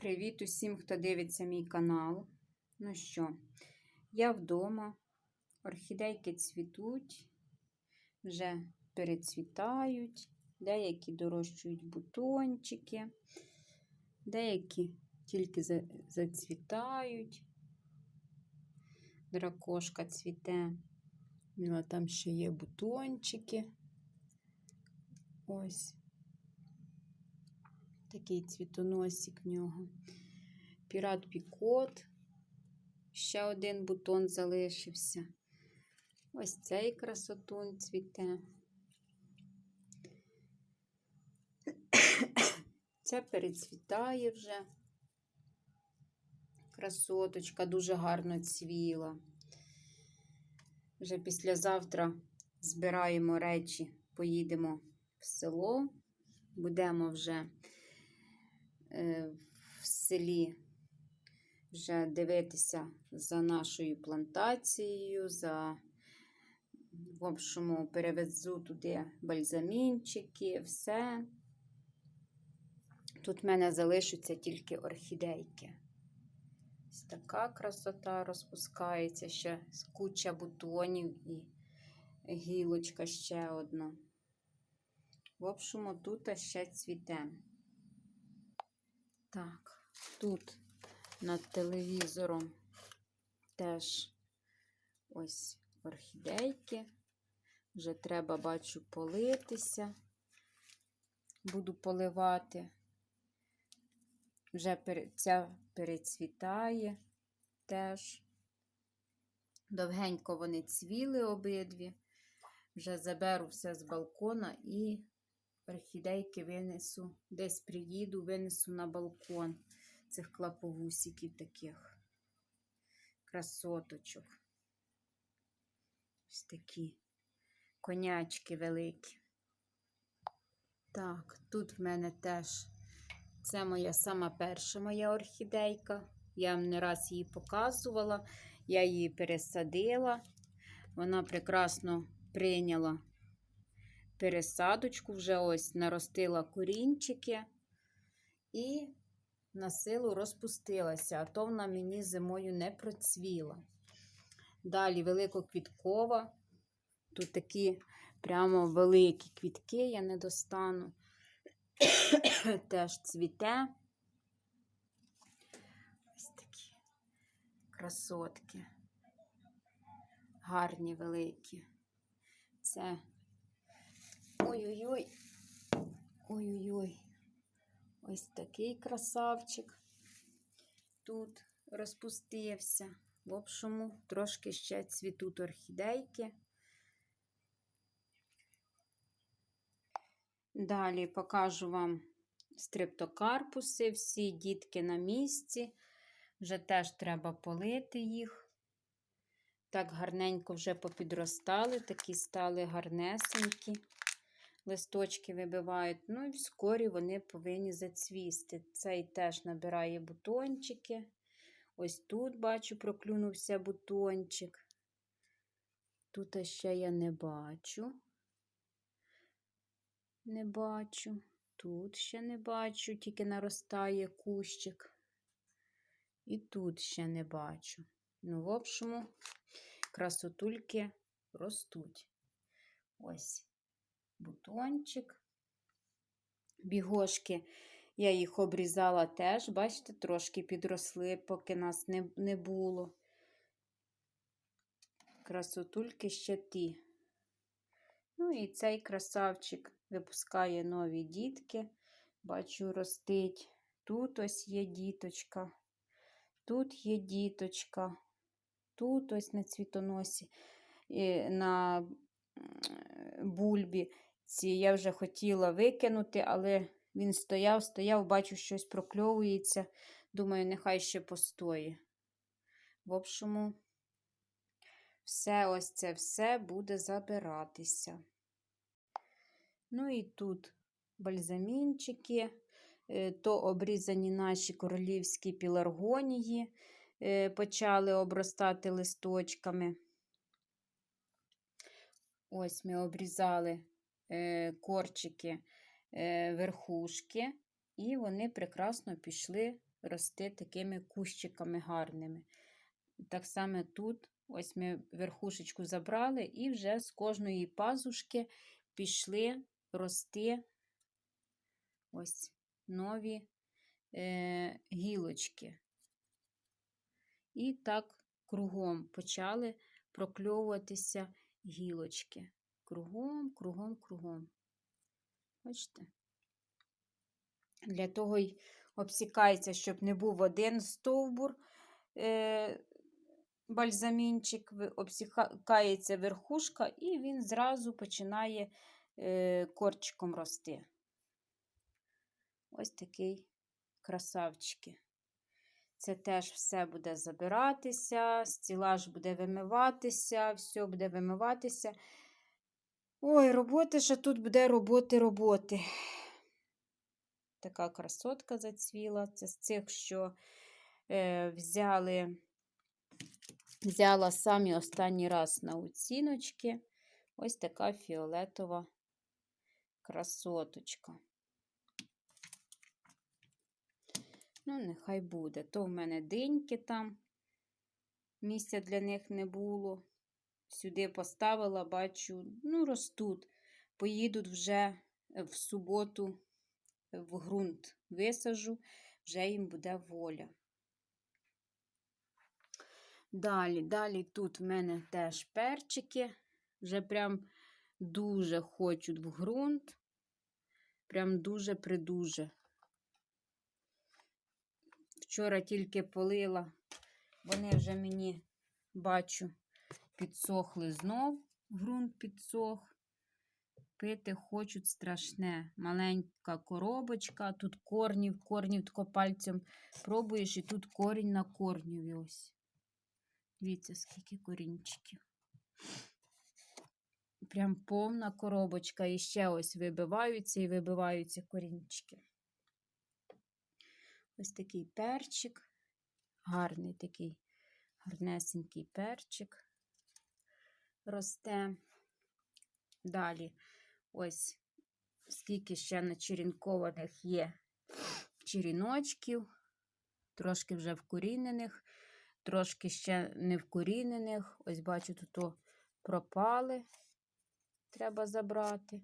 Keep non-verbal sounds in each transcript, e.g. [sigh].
Привіт усім, хто дивиться мій канал. Ну що, я вдома, орхідейки цвітуть, вже перецвітають, деякі дорощують бутончики, деякі тільки зацвітають. Дракошка цвіте, ну а там ще є бутончики. Ось. Такий цвітоносик в нього. Пірат Пікот. Ще один бутон залишився. Ось цей красотун цвіте. [coughs] Це перецвітає вже. Красоточка дуже гарно цвіла. Вже післязавтра збираємо речі, поїдемо в село. Будемо вже в селі вже дивитися за нашою плантацією, за в общому перевезу туди бальзамінчики, все. Тут в мене залишаться тільки орхідейки. Ось така красота розпускається, ще куча бутонів і гілочка ще одна. В общому, тут ще цвіте. Так, тут над телевізором теж ось орхідейки. Вже треба, бачу, политися. Буду поливати. Вже ця перецвітає теж. Довгенько вони цвіли обидві. Вже заберу все з балкона і орхідейки винесу, десь приїду, винесу на балкон цих клаповусиків таких красоточок. Ось такі конячки великі. Так, тут в мене теж це моя сама перша моя орхідейка. Я вам не раз її показувала, я її пересадила. Вона прекрасно прийняла пересадочку, вже ось наростила корінчики і на силу розпустилася, а то вона мені зимою не процвіла. Далі великоквіткова. Тут такі прямо великі квітки, я не достану. [coughs] Теж цвіте. Ось такі красотки. Гарні великі. Це Ой-ой-ой. Ой-ой-ой. Ось такий красавчик тут розпустився. В общому, трошки ще цвітуть орхідейки. Далі покажу вам стрептокарпуси. Всі дітки на місці. Вже теж треба полити їх. Так гарненько вже попідростали, такі стали гарнесенькі листочки вибивають. Ну і вскорі вони повинні зацвісти. Цей теж набирає бутончики. Ось тут, бачу, проклюнувся бутончик. Тут ще я не бачу. Не бачу. Тут ще не бачу, тільки наростає кущик. І тут ще не бачу. Ну, в общому, красотульки ростуть. Ось бутончик. Бігошки, я їх обрізала теж, бачите, трошки підросли, поки нас не, не було. Красотульки ще ті. Ну і цей красавчик випускає нові дітки. Бачу, ростить. Тут ось є діточка, тут є діточка, тут ось на цвітоносі, на бульбі. Ці я вже хотіла викинути, але він стояв, стояв, бачу, щось прокльовується. Думаю, нехай ще постоє. В общому, все ось це все буде забиратися. Ну і тут бальзамінчики, е, то обрізані наші королівські піларгонії, е, почали обростати листочками. Ось ми обрізали корчики е, верхушки, і вони прекрасно пішли рости такими кущиками гарними. Так само тут, ось ми верхушечку забрали, і вже з кожної пазушки пішли рости ось нові е, гілочки. І так кругом почали прокльовуватися гілочки. Кругом, кругом, кругом. Бачите? Для того й обсікається, щоб не був один стовбур, е, бальзамінчик, обсікається верхушка, і він зразу починає е, корчиком рости. Ось такий красавчики. Це теж все буде забиратися, стілаж буде вимиватися, все буде вимиватися. Ой, роботи ще тут буде роботи, роботи. Така красотка зацвіла. Це з цих, що е, взяли, взяла самі останній раз на оціночки. Ось така фіолетова красоточка. Ну, нехай буде. То в мене диньки там. Місця для них не було. Сюди поставила, бачу, ну, ростуть. Поїдуть вже в суботу в ґрунт висажу, вже їм буде воля. Далі, далі тут в мене теж перчики. Вже прям дуже хочуть в ґрунт. Прям дуже-придуже. Вчора тільки полила, вони вже мені, бачу, підсохли знов, ґрунт підсох. Пити хочуть страшне. Маленька коробочка, тут корнів, корнів тако пальцем пробуєш, і тут корінь на корніві ось. Дивіться, скільки корінчиків. Прям повна коробочка. І ще ось вибиваються і вибиваються корінчики. Ось такий перчик. Гарний такий гарнесенький перчик росте. Далі, ось скільки ще начерінкованих є черіночків, трошки вже вкорінених, трошки ще не вкорінених. Ось бачу, тут пропали. Треба забрати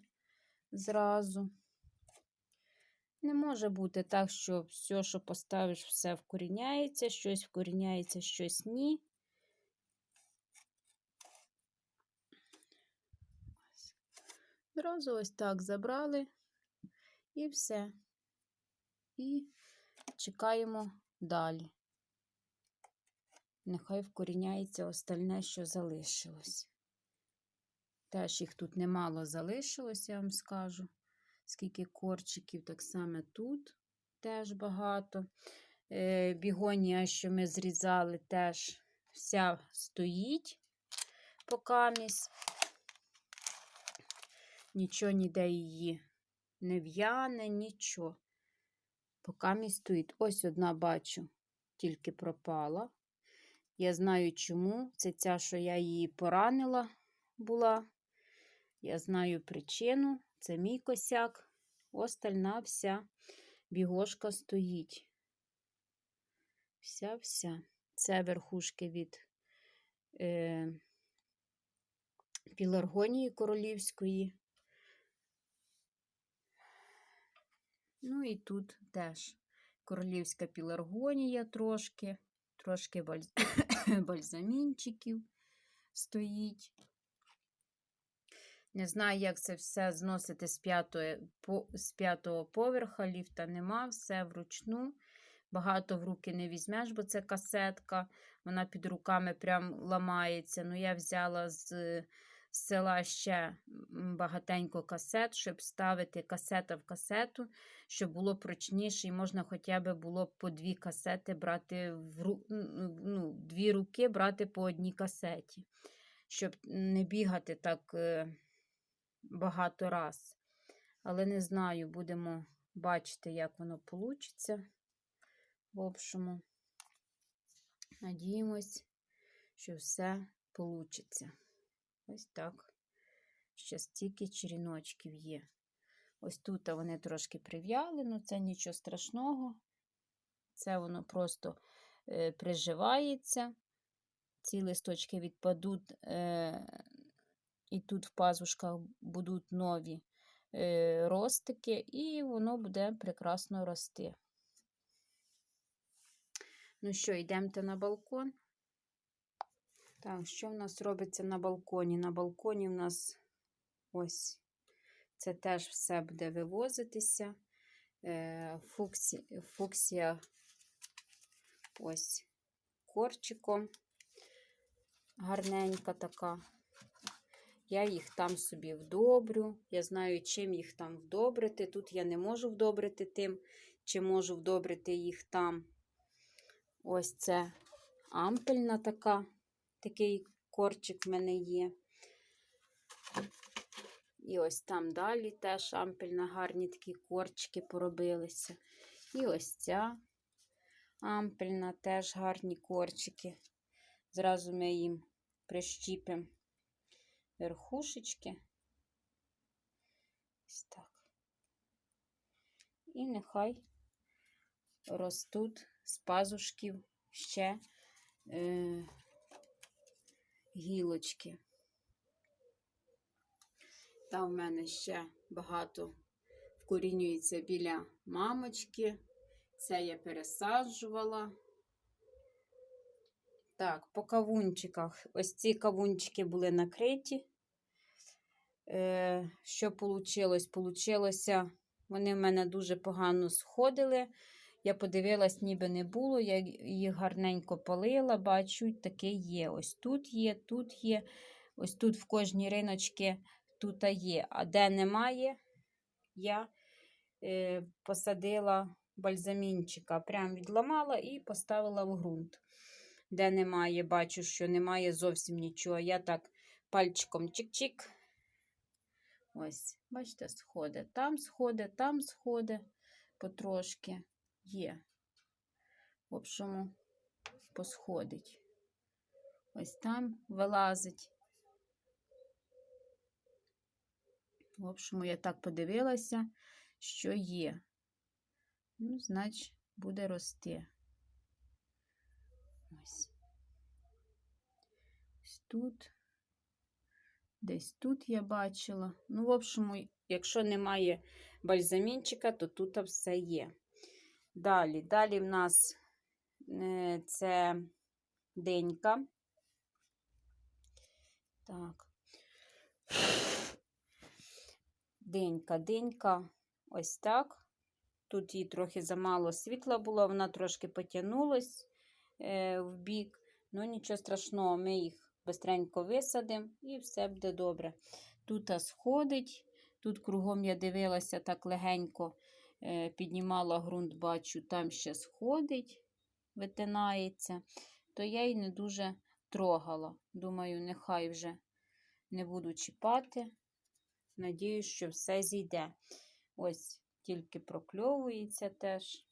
зразу. Не може бути так, що все, що поставиш, все вкоріняється, щось вкоріняється, щось ні. Зразу ось так забрали і все. І чекаємо далі. Нехай вкоріняється остальне, що залишилось. Теж їх тут немало залишилось, я вам скажу. Скільки корчиків, так само тут теж багато. Е, Бігонія, що ми зрізали, теж вся стоїть покамість. Нічого ніде її не в'яне, нічого. Покамість стоїть. Ось одна бачу, тільки пропала. Я знаю чому. Це ця, що я її поранила була. Я знаю причину. Це мій косяк. Остальна вся бігошка стоїть. Вся-вся. Це верхушки від е, піларгонії королівської. Ну і тут теж королівська піларгонія трошки, трошки бальз... [coughs] бальзамінчиків стоїть. Не знаю, як це все зносити з п'ятого по, з п'ятого поверха, ліфта нема, все вручну. Багато в руки не візьмеш, бо це касетка, вона під руками прям ламається. Ну, я взяла з, села ще багатенько касет, щоб ставити касета в касету, щоб було прочніше, і можна хоча б було по дві касети брати в ну, дві руки брати по одній касеті, щоб не бігати так багато раз. Але не знаю, будемо бачити, як воно вийде. В общому, надіємось, що все вийде. Ось так. Ще стільки черіночків є. Ось тут вони трошки прив'яли, ну це нічого страшного. це воно просто е, приживається. Ці листочки відпадуть, е, і тут в пазушках будуть нові е, ростики, і воно буде прекрасно рости. Ну що, йдемте на балкон. Так, що в нас робиться на балконі? На балконі в нас ось це теж все буде вивозитися. Е, фуксі, фуксія ось корчиком. Гарненька така. Я їх там собі вдобрю. Я знаю, чим їх там вдобрити. Тут я не можу вдобрити тим, чи можу вдобрити їх там. Ось це ампельна така, такий корчик в мене є. І ось там далі теж ампельна, гарні такі корчики поробилися. І ось ця ампельна, теж гарні корчики. Зразу ми їм прищіпимо верхушечки. Ось так. І нехай ростуть з пазушків ще е, гілочки. Там в мене ще багато вкорінюється біля мамочки. Це я пересаджувала. Так, по кавунчиках. Ось ці кавунчики були накриті. Е, Що вийшло? Получилося, вони в мене дуже погано сходили. Я подивилась, ніби не було. Я їх гарненько полила, бачу, таке є. Ось тут є, тут є. Ось тут в кожній риночці тут є. А де немає, я е, посадила бальзамінчика. Прям відламала і поставила в ґрунт. Де немає, бачу, що немає зовсім нічого. Я так пальчиком чик-чик. Ось, бачите, сходи. Там сходи, там сходи потрошки є. В общому, посходить. Ось там вилазить. В общому, я так подивилася, що є. Ну, значить, буде рости. Ось. Ось тут. Десь тут я бачила. Ну, в общому, якщо немає бальзамінчика, то тут все є. Далі, далі в нас е, це денька. Так. Денька, денька, ось так. Тут їй трохи замало світла було, вона трошки потягнулась е, в бік. Ну, нічого страшного, ми їх бистренько висадимо і все буде добре. Тут сходить, тут кругом я дивилася так легенько, піднімала ґрунт, бачу, там ще сходить, витинається, то я її не дуже трогала. Думаю, нехай вже не буду чіпати. Надіюсь, що все зійде. Ось тільки прокльовується теж.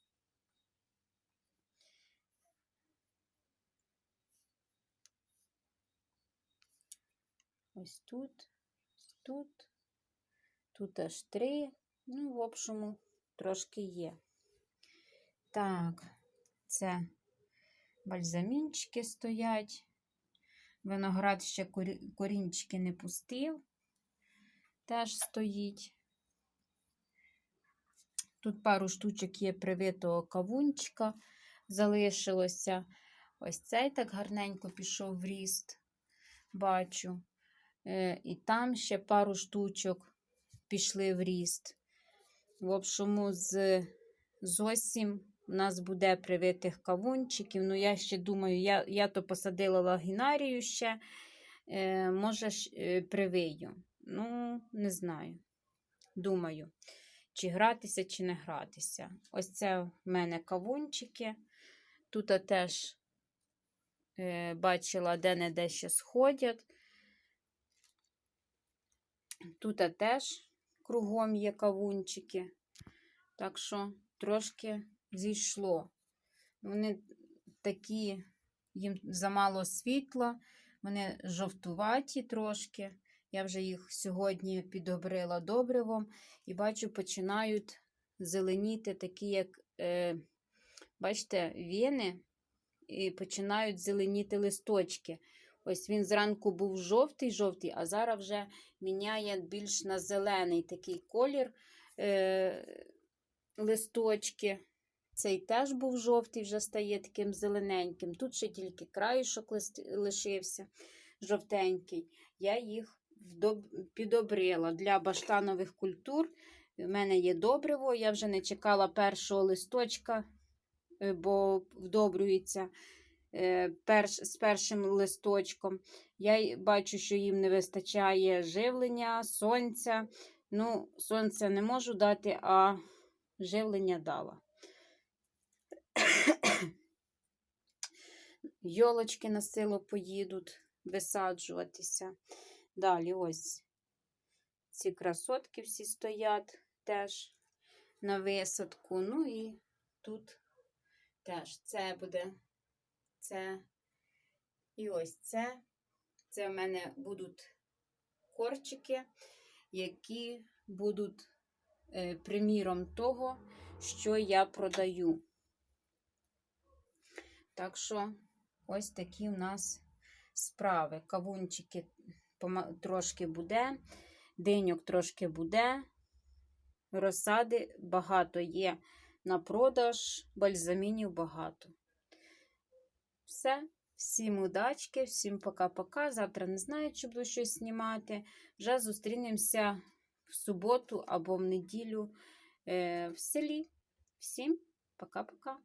Ось тут, тут, тут аж три. Ну, в общому, трошки є. Так, це бальзамінчики стоять. Виноград ще корінчики не пустив, теж стоїть. Тут пару штучок є привитого кавунчика, залишилося. Ось цей так гарненько пішов в ріст, бачу. Е, і там ще пару штучок пішли в ріст. В общому, з зовсім у нас буде привитих кавунчиків. Ну, я ще думаю, я я то посадила лагінарію ще, е, може, е, привию. Ну, не знаю. Думаю чи гратися, чи не гратися. Ось це в мене кавунчики. Тут теж е, бачила, де-не-де ще сходять. Тут теж кругом є кавунчики. Так що трошки зійшло. Вони такі, їм замало світла, вони жовтуваті трошки. Я вже їх сьогодні підобрила добривом і бачу, починають зеленіти такі, як е, бачите, вени і починають зеленіти листочки. Ось він зранку був жовтий-жовтий, а зараз вже міняє більш на зелений такий колір е, листочки. Цей теж був жовтий, вже стає таким зелененьким. Тут ще тільки краєшок лишився жовтенький. Я їх підобрила для баштанових культур. У мене є добриво, я вже не чекала першого листочка, е, бо вдобрюється перш, з першим листочком. Я бачу, що їм не вистачає живлення, сонця. Ну, сонця не можу дати, а живлення дала. [coughs] Йолочки на силу поїдуть висаджуватися. Далі ось ці красотки всі стоять теж на висадку. Ну і тут теж це буде це. І ось це. Це в мене будуть корчики, які будуть е, приміром того, що я продаю. Так що ось такі у нас справи. Кавунчики трошки буде, диньок трошки буде. Розсади багато є на продаж, бальзамінів багато. Все. Всім удачки, всім пока-пока. Завтра не знаю, чи буду щось знімати. Вже зустрінемося в суботу або в неділю е, в селі. Всім пока-пока.